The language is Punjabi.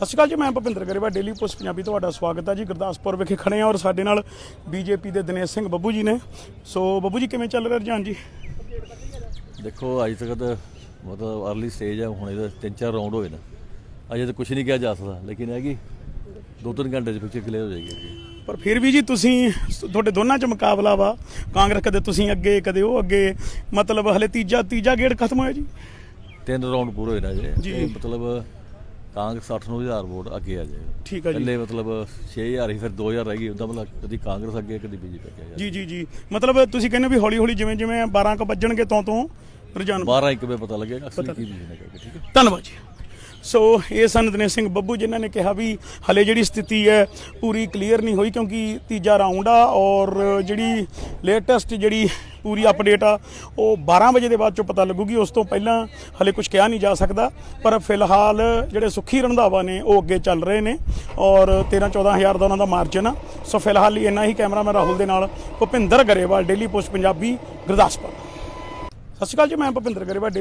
ਸਤਿ ਸ਼੍ਰੀ ਅਕਾਲ ਜੀ ਮੈਂ ਭੁਪਿੰਦਰ ਗਰੇਵਾ ਡੇਲੀ ਪੋਸਟ ਪੰਜਾਬੀ ਤੁਹਾਡਾ ਸਵਾਗਤ ਹੈ ਜੀ ਗੁਰਦਾਸਪੁਰ ਵਿਖੇ ਖੜੇ ਹਾਂ ਔਰ ਸਾਡੇ ਨਾਲ ਬੀਜੇਪੀ ਦੇ ਦਿਨੇਸ਼ ਸਿੰਘ ਬੱਬੂ ਜੀ ਨੇ। ਸੋ ਬੱਬੂ ਜੀ ਕਿਵੇਂ ਚੱਲ ਰਿਹਾ ਰੁਝਾਨ ਜੀ? ਦੇਖੋ ਅੱਜ ਤੱਕ ਤਾਂ ਮਤਲਬ ਅਰਲੀ ਸਟੇਜ ਹੈ ਹੁਣ ਇਹਦਾ ਤਿੰਨ ਚਾਰ ਰਾਉਂਡ ਹੋਏ ਨਾ। ਅਜੇ ਤਾਂ ਕੁਝ ਨਹੀਂ ਕਿਹਾ ਜਾ ਸਕਦਾ ਲੇਕਿਨ ਹੈ ਕਿ ਦੋ ਤਿੰਨ ਘੰਟੇ 'ਚ ਪਿਕਚਰ ਕਲੀਅਰ ਹੋ ਜਾਏਗੀ। ਪਰ ਫਿਰ ਵੀ ਜੀ ਤੁਸੀਂ ਤੁਹਾਡੇ ਦੋਨਾਂ 'ਚ ਮੁਕਾਬਲਾ ਵਾ। ਕਾਂਗਰਸ ਕਦੇ ਤੁਸੀਂ ਅੱਗੇ ਕਦੇ ਉਹ ਅੱਗੇ। ਮਤਲਬ ਹਲੇ ਤੀਜਾ ਤੀਜਾ ਗੇੜ ਖਤਮ ਹੋਇਆ ਜੀ? ਤਿੰਨ ਰਾਉਂਡ ਪੂਰੇ ਹੋਏ ਨਾ ਜੇ। ਮਤਲਬ ਕਾਂਗਰਸ 60 ਨੂੰ ਹਜ਼ਾਰ ਵੋਟ ਅੱਗੇ ਆ ਜਾਏ ਠੀਕ ਹੈ ਜੀ। ਪਹਿਲੇ ਮਤਲਬ 6000 ਹੀ ਫਿਰ 2000 ਰਹਿ ਗਈ ਉਹਦਾ ਮਤਲਬ ਕਦੀ ਕਾਂਗਰਸ ਅੱਗੇ ਕਦੀ ਬੀਜੇਪੀ ਅੱਗੇ ਜੀ ਜੀ ਜੀ। ਮਤਲਬ ਤੁਸੀਂ ਕਹਿੰਦੇ ਵੀ ਹੌਲੀ ਹੌਲੀ ਜਿਵੇਂ ਜਿਵੇਂ 12 ਕ ਵੱਜਣਗੇ ਤੋਂ ਤੋਂ ਰੁਝਾਨ 12 ਇੱਕ ਵੇ ਪਤਾ ਲੱਗੇਗਾ ਅਸਲੀ ਕੀ ਕਰਕੇ ਠੀਕ ਹੈ। ਧੰਨਵਾਦ ਜੀ। ਸੋ ਇਹ ਸਨ ਦਿਨੇਸ਼ ਸਿੰਘ ਬੱਬੂ ਜਿਨ੍ਹਾਂ ਨੇ ਕਿਹਾ ਵੀ ਹਲੇ ਜਿਹੜੀ ਸਥਿਤੀ ਹੈ ਪੂਰੀ ਕਲੀਅਰ ਨਹੀਂ ਹੋਈ ਕਿਉਂਕਿ ਤੀਜਾ ਰਾਉਂਡ ਆ ਔਰ ਜਿਹੜੀ ਲੇਟੈਸਟ ਜਿਹੜੀ ਪੂਰੀ ਅਪਡੇਟ ਆ। ਉਹ 12 ਵਜੇ ਦੇ ਬਾਅਦ ਚੋਂ ਪਤਾ ਲੱਗੂਗੀ, ਉਸ ਤੋਂ ਪਹਿਲਾਂ ਹਲੇ ਕੁਝ ਕਿਹਾ ਨਹੀਂ ਜਾ ਸਕਦਾ। ਪਰ ਫਿਲਹਾਲ ਜਿਹੜੇ ਸੁਖੀ ਰੰਧਾਵਾ ਨੇ, ਉਹ ਅੱਗੇ ਚੱਲ ਰਹੇ ਨੇ ਔਰ 13 14000 ਦਾ ਉਹਨਾਂ ਦਾ ਮਾਰਜਨ ਆ। ਸੋ ਫਿਲਹਾਲ ਲਈ ਇੰਨਾ ਹੀ ਕੈਮਰਾਮੈਨ ਰਾਹੁਲ ਦੇ ਨਾਲ ਭੁਪਿੰਦਰ ਗਰੇਵਾਲ ਡੇਲੀ ਪੋਸਟ ਪੰਜਾਬੀ ਗੁਰਦਾਸਪੁਰ। ਸਤਿ ਸ਼੍ਰੀ ਅਕਾਲ ਜੀ, ਮੈਂ ਭੁਪਿੰਦਰ ਗਰੇਵਾਲ ਡੇਲੀ